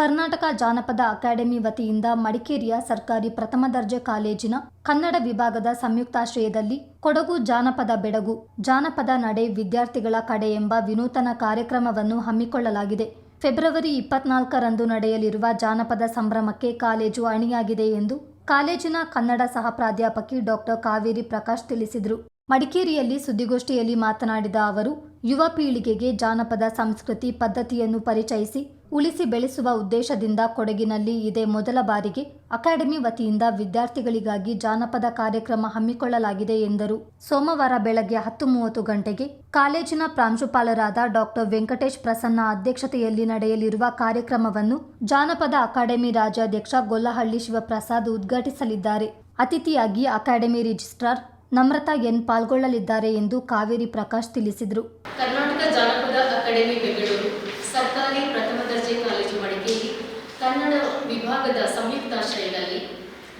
ಕರ್ನಾಟಕ ಜಾನಪದ ಅಕಾಡೆಮಿ ವತಿಯಿಂದ ಮಡಿಕೇರಿಯ ಸರ್ಕಾರಿ ಪ್ರಥಮ ದರ್ಜೆ ಕಾಲೇಜಿನ ಕನ್ನಡ ವಿಭಾಗದ ಸಂಯುಕ್ತಾಶ್ರಯದಲ್ಲಿ ಕೊಡಗು ಜಾನಪದ ಬೆಡಗು, ಜಾನಪದ ನಡೆ ವಿದ್ಯಾರ್ಥಿಗಳ ಕಡೆ ಎಂಬ ವಿನೂತನ ಕಾರ್ಯಕ್ರಮವನ್ನು ಹಮ್ಮಿಕೊಳ್ಳಲಾಗಿದೆ. ಫೆಬ್ರವರಿ ಇಪ್ಪತ್ನಾಲ್ಕರಂದು ನಡೆಯಲಿರುವ ಜಾನಪದ ಸಂಭ್ರಮಕ್ಕೆ ಕಾಲೇಜು ಅಣಿಯಾಗಿದೆ ಎಂದು ಕಾಲೇಜಿನ ಕನ್ನಡ ಸಹ ಪ್ರಾಧ್ಯಾಪಕಿ ಡಾಕ್ಟರ್ ಕಾವೇರಿ ಪ್ರಕಾಶ್ ತಿಳಿಸಿದರು. ಮಡಿಕೇರಿಯಲ್ಲಿ ಸುದ್ದಿಗೋಷ್ಠಿಯಲ್ಲಿ ಮಾತನಾಡಿದ ಅವರು, ಯುವ ಪೀಳಿಗೆಗೆ ಜಾನಪದ ಸಂಸ್ಕೃತಿ ಪದ್ಧತಿಯನ್ನು ಪರಿಚಯಿಸಿ, ಉಳಿಸಿ ಬೆಳೆಸುವ ಉದ್ದೇಶದಿಂದ ಕೊಡಗಿನಲ್ಲಿ ಇದೇ ಮೊದಲ ಬಾರಿಗೆ ಅಕಾಡೆಮಿ ವತಿಯಿಂದ ವಿದ್ಯಾರ್ಥಿಗಳಿಗಾಗಿ ಜಾನಪದ ಕಾರ್ಯಕ್ರಮ ಹಮ್ಮಿಕೊಳ್ಳಲಾಗಿದೆ ಎಂದರು. ಸೋಮವಾರ ಬೆಳಗ್ಗೆ ಹತ್ತು ಮೂವತ್ತು ಗಂಟೆಗೆ ಕಾಲೇಜಿನ ಪ್ರಾಂಶುಪಾಲರಾದ ಡಾಕ್ಟರ್ ವೆಂಕಟೇಶ್ ಪ್ರಸನ್ನ ಅಧ್ಯಕ್ಷತೆಯಲ್ಲಿ ನಡೆಯಲಿರುವ ಕಾರ್ಯಕ್ರಮವನ್ನು ಜಾನಪದ ಅಕಾಡೆಮಿ ರಾಜ್ಯಾಧ್ಯಕ್ಷ ಗೊಲ್ಲಹಳ್ಳಿ ಶಿವಪ್ರಸಾದ್ ಉದ್ಘಾಟಿಸಲಿದ್ದಾರೆ. ಅತಿಥಿಯಾಗಿ ಅಕಾಡೆಮಿ ರಿಜಿಸ್ಟ್ರಾರ್ ನಮ್ರತಾ ಎನ್ ಪಾಲ್ಗೊಳ್ಳಲಿದ್ದಾರೆ ಎಂದು ಕಾವೇರಿ ಪ್ರಕಾಶ್ ತಿಳಿಸಿದರು. ಕರ್ನಾಟಕ ಜಾನಪದ ಅಕಾಡೆಮಿ, ಬೆಂಗಳೂರು ಸರ್ಕಾರಿ ಪ್ರಥಮ ದರ್ಜೆ ಕಾಲೇಜು ಮಡಿಕೇರಿ, ಕನ್ನಡ ವಿಭಾಗದ ಸಂಯುಕ್ತಾಶ್ರಯದಲ್ಲಿ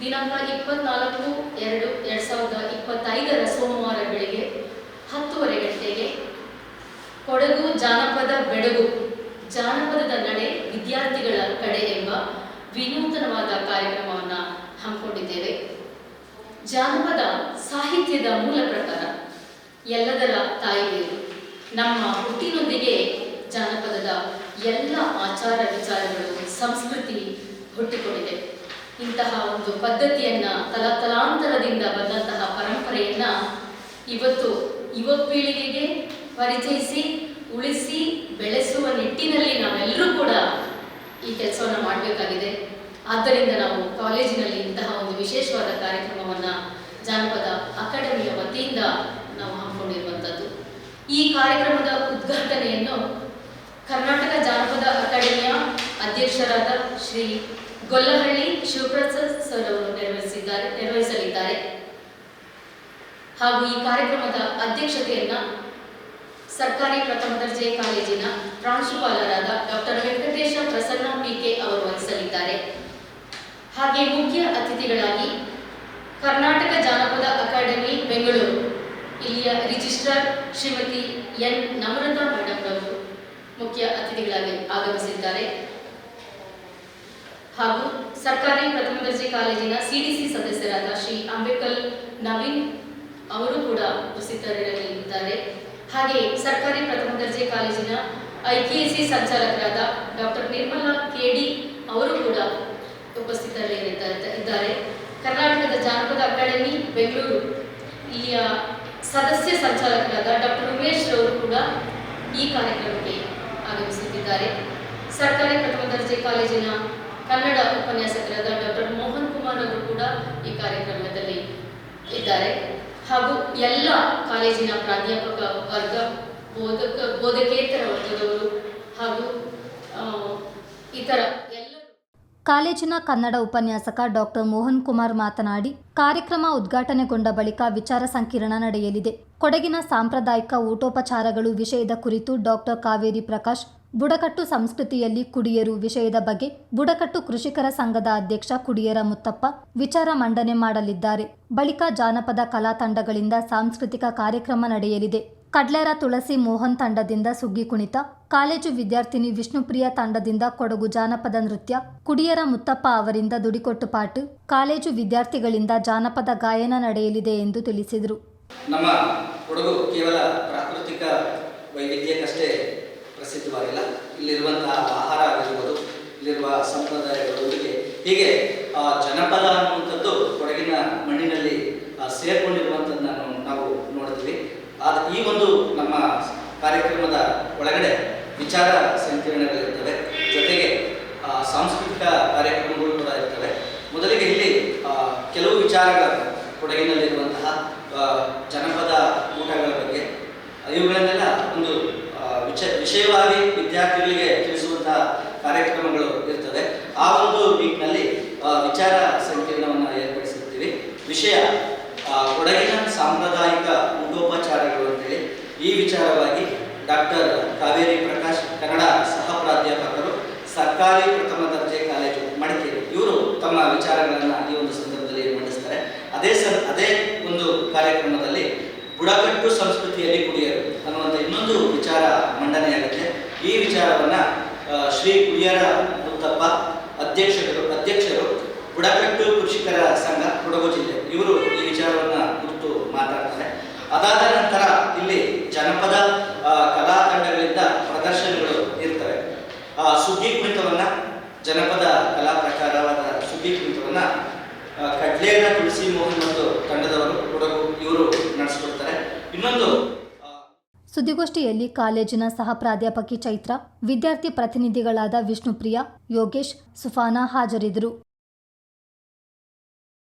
ದಿನಾಂಕ ಇಪ್ಪತ್ನಾಲ್ಕು ಎರಡು ಎರಡು ಸಾವಿರದ ಇಪ್ಪತ್ತೈದರ ಸೋಮವಾರ ಬೆಳಗ್ಗೆ ಹತ್ತುವರೆ ಗಂಟೆಗೆ ಕೊಡಗು ಜಾನಪದ ಬೆಡಗು ಜಾನಪದದ ನಡೆ ವಿದ್ಯಾರ್ಥಿಗಳ ಕಡೆ ಎಂಬ ವಿನೂತನವಾದ ಕಾರ್ಯಕ್ರಮವನ್ನು ಹಮ್ಮಿಕೊಂಡಿದ್ದೇವೆ. ಜಾನಪದ ಸಾಹಿತ್ಯದ ಮೂಲ ಪ್ರಕಾರ ಎಲ್ಲದರ ತಾಯಿಬೇರು ನಮ್ಮ ಹುಟ್ಟಿನೊಂದಿಗೆ ಜಾನಪದದ ಎಲ್ಲ ಆಚಾರ ವಿಚಾರಗಳು ಸಂಸ್ಕೃತಿ ಹುಟ್ಟಿಕೊಂಡಿದೆ. ಇಂತಹ ಒಂದು ಪದ್ಧತಿಯನ್ನ ತಲತಲಾಂತರದಿಂದ ಬಂದಂತಹ ಪರಂಪರೆಯನ್ನ ಇವತ್ತು ಯುವ ಪೀಳಿಗೆಗೆ ಪರಿಚಯಿಸಿ, ಉಳಿಸಿ, ಬೆಳೆಸುವ ನಿಟ್ಟಿನಲ್ಲಿ ನಾವೆಲ್ಲರೂ ಕೂಡ ಈ ಕೆಲಸವನ್ನು ಮಾಡಬೇಕಾಗಿದೆ. ಆದ್ದರಿಂದ ನಾವು ಕಾಲೇಜಿನಲ್ಲಿ ಇಂತಹ ಒಂದು ವಿಶೇಷವಾದ ಕಾರ್ಯಕ್ರಮವನ್ನು ಜಾನಪದ ಅಕಾಡೆಮಿಯ ವತಿಯಿಂದ ನಾವು ಹಮ್ಮಿಕೊಂಡಿರುವಂಥದ್ದು. ಈ ಕಾರ್ಯಕ್ರಮದ ಉದ್ಘಾಟನೆಯನ್ನು ಕರ್ನಾಟಕ ಜಾನಪದ ಅಕಾಡೆಮಿಯ ಅಧ್ಯಕ್ಷರಾದ ಶ್ರೀ ಗೊಲ್ಲಹಳ್ಳಿ ಶಿವಪ್ರಸಾದ್ ಸರ್ ಅವರು ನೆರವೇರಿಸಿದ್ದಾರೆ ನೆರವೇರಿಸಲಿದ್ದಾರೆ ಹಾಗೂ ಈ ಕಾರ್ಯಕ್ರಮದ ಅಧ್ಯಕ್ಷತೆಯನ್ನ ಸರ್ಕಾರಿ ಪ್ರಥಮ ದರ್ಜೆ ಕಾಲೇಜಿನ ಪ್ರಾಂಶುಪಾಲರಾದ ಡಾಕ್ಟರ್ ವೆಂಕಟೇಶ ಪ್ರಸನ್ನ ಪಿಕೆ ಅವರು ವಹಿಸಲಿದ್ದಾರೆ. ಹಾಗೆ ಮುಖ್ಯ ಅತಿಥಿಗಳಾಗಿ ಕರ್ನಾಟಕ ಜಾನಪದ ಅಕಾಡೆಮಿ, ಬೆಂಗಳೂರು. ಇಲ್ಲಿಯ registrar Shrimati N. Namrata madam ಮುಖ್ಯ ಅತಿಥಿಗಳಾಗಿ ಆಗಮಿಸಿದ್ದಾರೆ. ಹಾಗೂ ಸರ್ಕಾರಿ ಪ್ರಥಮ ದರ್ಜೆ ಕಾಲೇಜಿನ ಸಿಡಿಸಿ ಸದಸ್ಯರಾದ ಶ್ರೀ ಅಂಬೇಕಲ್ ನವೀನ್ ಅವರು ಕೂಡ ಉಪಸ್ಥಿತರಿರಲಿದ್ದಾರೆ. ಹಾಗೆ ಸರ್ಕಾರಿ ಪ್ರಥಮ ದರ್ಜೆ ಕಾಲೇಜಿನ ಐಕೆಎಸಿ ಸಂಚಾಲಕರಾದ ಡಾಕ್ಟರ್ ನಿರ್ಮಲಾ ಕೂಡ ಉಪಸ್ಥಿತರಿದ್ದಾರೆ ಇದ್ದಾರೆ ಅಕಾಡೆಮಿ, ಬೆಂಗಳೂರು. ಇಲ್ಲಿಯ ಸದಸ್ಯ ಸಂಚಾಲಕರಾದ ಡಾಕ್ಟರ್ ಉಮೇಶ್ ಅವರು ಕೂಡ ಈ ಕಾರ್ಯಕ್ರಮಕ್ಕೆ ಆಗಮಿಸುತ್ತಿದ್ದಾರೆ. ಸರ್ಕಾರಿ ಪ್ರಥಮ ದರ್ಜೆ ಕಾಲೇಜಿನ ಕನ್ನಡ ಉಪನ್ಯಾಸಕರಾದ ಡಾಕ್ಟರ್ ಮೋಹನ್ ಕುಮಾರ್ ಅವರು ಕೂಡ ಈ ಕಾರ್ಯಕ್ರಮದಲ್ಲಿ ಇದ್ದಾರೆ. ಹಾಗೂ ಎಲ್ಲ ಕಾಲೇಜಿನ ಪ್ರಾಧ್ಯಾಪಕ ವರ್ಗ, ಬೋಧಕ, ಬೋಧಕೇತರ ವರ್ಗದವರು ಹಾಗೂ ಇತರ ಕಾಲೇಜಿನ ಕನ್ನಡ ಉಪನ್ಯಾಸಕ ಡಾಕ್ಟರ್ ಮೋಹನ್ ಕುಮಾರ್ ಮಾತನಾಡಿ, ಕಾರ್ಯಕ್ರಮ ಉದ್ಘಾಟನೆಗೊಂಡ ಬಳಿಕ ವಿಚಾರ ಸಂಕಿರಣ ನಡೆಯಲಿದೆ. ಕೊಡಗಿನ ಸಾಂಪ್ರದಾಯಿಕ ಊಟೋಪಚಾರಗಳು ವಿಷಯದ ಕುರಿತು ಡಾಕ್ಟರ್ ಕಾವೇರಿ ಪ್ರಕಾಶ್, ಬುಡಕಟ್ಟು ಸಂಸ್ಕೃತಿಯಲ್ಲಿ ಕುಡಿಯರು ವಿಷಯದ ಬಗ್ಗೆ, ಬುಡಕಟ್ಟು ಕೃಷಿಕರ ಸಂಘದ ಅಧ್ಯಕ್ಷ ಕುಡಿಯರ ಮುತ್ತಪ್ಪ ವಿಚಾರ ಮಂಡನೆ ಮಾಡಲಿದ್ದಾರೆ. ಬಳಿಕ ಜಾನಪದ ಕಲಾ ತಂಡಗಳಿಂದ ಸಾಂಸ್ಕೃತಿಕ ಕಾರ್ಯಕ್ರಮ ನಡೆಯಲಿದೆ. ಕಡ್ಲೆರ ತುಳಸಿ ಮೋಹನ್ ತಂಡದಿಂದ ಸುಗ್ಗಿ ಕುಣಿತ, ಕಾಲೇಜು ವಿದ್ಯಾರ್ಥಿನಿ ವಿಷ್ಣುಪ್ರಿಯ ತಂಡದಿಂದ ಕೊಡಗು ಜಾನಪದ ನೃತ್ಯ, ಕುಡಿಯರ ಮುತ್ತಪ್ಪ ಅವರಿಂದ ದುಡಿಕೊಟ್ಟು ಪಾಟು ಕಾಲೇಜು ವಿದ್ಯಾರ್ಥಿಗಳಿಂದ ಜಾನಪದ ಗಾಯನ ನಡೆಯಲಿದೆ ಎಂದು ತಿಳಿಸಿದರು. ನಮ್ಮ ಕೊಡಗು ಕೇವಲ ಪ್ರಾಕೃತಿಕ ವೈವಿಧ್ಯಕ್ಕಷ್ಟೇ ಪ್ರಸಿದ್ಧವಾಗಿಲ್ಲ ಇಲ್ಲಿರುವಂತಹ ಆಹಾರ ಆಗಿರ್ಬೋದು, ಇಲ್ಲಿರುವ ಸಂಪ್ರದಾಯಗಳೊಂದಿಗೆ ಹೀಗೆ ಜನಪದ ಅನ್ನುವಂಥದ್ದು ಕೊಡಗಿನ ಮಣ್ಣಿನಲ್ಲಿ ನೋಡ್ತೀವಿ ಆದ ಈ ಒಂದು ನಮ್ಮ ಕಾರ್ಯಕ್ರಮದ ಒಳಗಡೆ ವಿಚಾರ ಸಂಕಿರಣಗಳಿರ್ತವೆ. ಜೊತೆಗೆ ಸಾಂಸ್ಕೃತಿಕ ಕಾರ್ಯಕ್ರಮಗಳು ಕೂಡ ಇರ್ತವೆ. ಮೊದಲಿಗೆ ಇಲ್ಲಿ ಕೆಲವು ವಿಚಾರಗಳ ಕೊಡಗಿನಲ್ಲಿರುವಂತಹ ಜನಪದ ಊಟಗಳ ಬಗ್ಗೆ, ಇವುಗಳನ್ನೆಲ್ಲ ಒಂದು ವಿಚ, ವಿಷಯವಾಗಿ ವಿದ್ಯಾರ್ಥಿಗಳಿಗೆ ತಿಳಿಸುವಂತಹ ಕಾರ್ಯಕ್ರಮಗಳು ಇರ್ತವೆ. ಆ ಒಂದು ವೀಕ್ನಲ್ಲಿ ವಿಚಾರ ಸಂಕಿರಣವನ್ನು ಏರ್ಪಡಿಸಿರ್ತೀವಿ. ವಿಷಯ ಕೊಡಗಿನ ಸಾಂಪ್ರದಾಯಿಕ ಊಟೋಪಚಾರಗಳು ಅಂತೇಳಿ ಈ ವಿಚಾರವಾಗಿ ಡಾಕ್ಟರ್ ಕಾವೇರಿ ಪ್ರಕಾಶ್ ಕನ್ನಡ ಸಹ ಪ್ರಾಧ್ಯಾಪಕರು ಸರ್ಕಾರಿ ಪ್ರಥಮ ದರ್ಜೆ ಕಾಲೇಜು ಮಡಿಕೇರಿ ಇವರು ತಮ್ಮ ವಿಚಾರಗಳನ್ನು ಈ ಒಂದು ಸಂದರ್ಭದಲ್ಲಿ ಮಂಡಿಸ್ತಾರೆ. ಅದೇ ಸರ್, ಅದೇ ಒಂದು ಕಾರ್ಯಕ್ರಮದಲ್ಲಿ ಬುಡಕಟ್ಟು ಸಂಸ್ಕೃತಿಯಲ್ಲಿ ಕುಡಿಯರು ಅನ್ನುವಂಥ ಇನ್ನೊಂದು ವಿಚಾರ ಮಂಡನೆಯಾಗುತ್ತೆ. ಈ ವಿಚಾರವನ್ನ ಶ್ರೀ ಕುಡಿಯರ ಮುತ್ತ ಮುತ್ತಪ್ಪ ಅಧ್ಯಕ್ಷರು ಅಧ್ಯಕ್ಷರು ಬುಡಕಟ್ಟು ಕೃಷಿಕರ ಸಂಘ ಕೊಡಗು ಜಿಲ್ಲೆ ಇವರು ಈ ವಿಚಾರವನ್ನ ಕುರಿತು ಮಾತಾಡ್ತಾರೆ. ಅದಾದ ನಂತರ ಇಲ್ಲಿ ಜನಪದ ಕಲಾ ತಂಡಗಳಿಂದ ಪ್ರದರ್ಶನಗಳು ಇರ್ತವೆ. ಸುಗ್ಗಿ ಕುಣಿತವನ್ನ ಜನಪದ ಕಲಾ ಪ್ರಕಾರವಾದ ಸುಗ್ಗಿ ಕುಣಿತವನ್ನ ಕಡ್ಲೇನ ತುಳಸಿ ಮೋಹನ್ ಮತ್ತು ತಂಡದವರು, ಕೊಡಗು, ಇವರು ನಡೆಸಿಕೊಡ್ತಾರೆ. ಇನ್ನೊಂದು ಸುದ್ದಿಗೋಷ್ಠಿಯಲ್ಲಿ ಕಾಲೇಜಿನ ಸಹ ಪ್ರಾಧ್ಯಾಪಕಿ ಚೈತ್ರ, ವಿದ್ಯಾರ್ಥಿ ಪ್ರತಿನಿಧಿಗಳಾದ ವಿಷ್ಣುಪ್ರಿಯ, ಯೋಗೇಶ್, ಸುಫಾನಾ ಹಾಜರಿದ್ದರು.